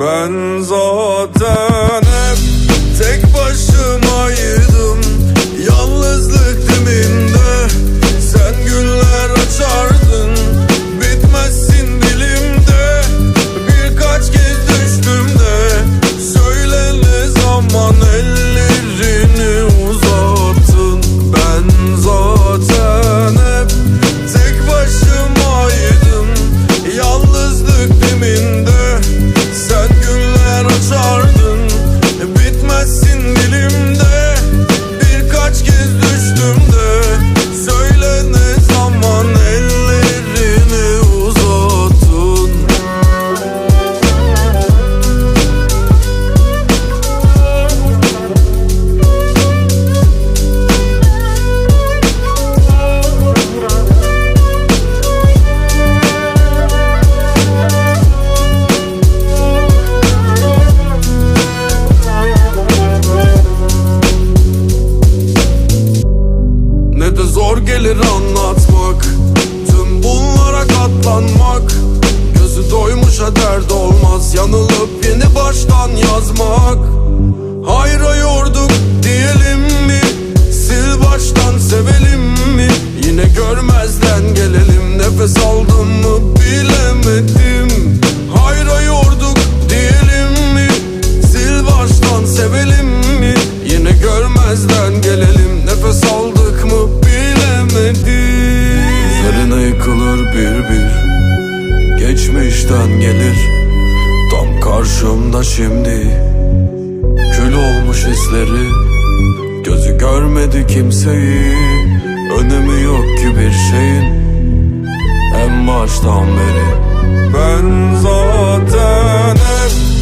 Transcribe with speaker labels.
Speaker 1: Ben zaten hep tek başımaydım zor gelir anlatmak Tüm bunlara katlanmak. Gözü doymuşa dert olmaz Yanılıp yeni baştan yazmak. Hayra yorduk diyelim mi? Sil baştan sevelim mi? Yine görmezden gelelim Nefes aldım mı bilemedim Gelir. Tam karşımda şimdi. Kül olmuş hisleri. Gözü görmedi kimseyi. Önemi yok ki bir şeyin. En baştan beri. Ben zaten hep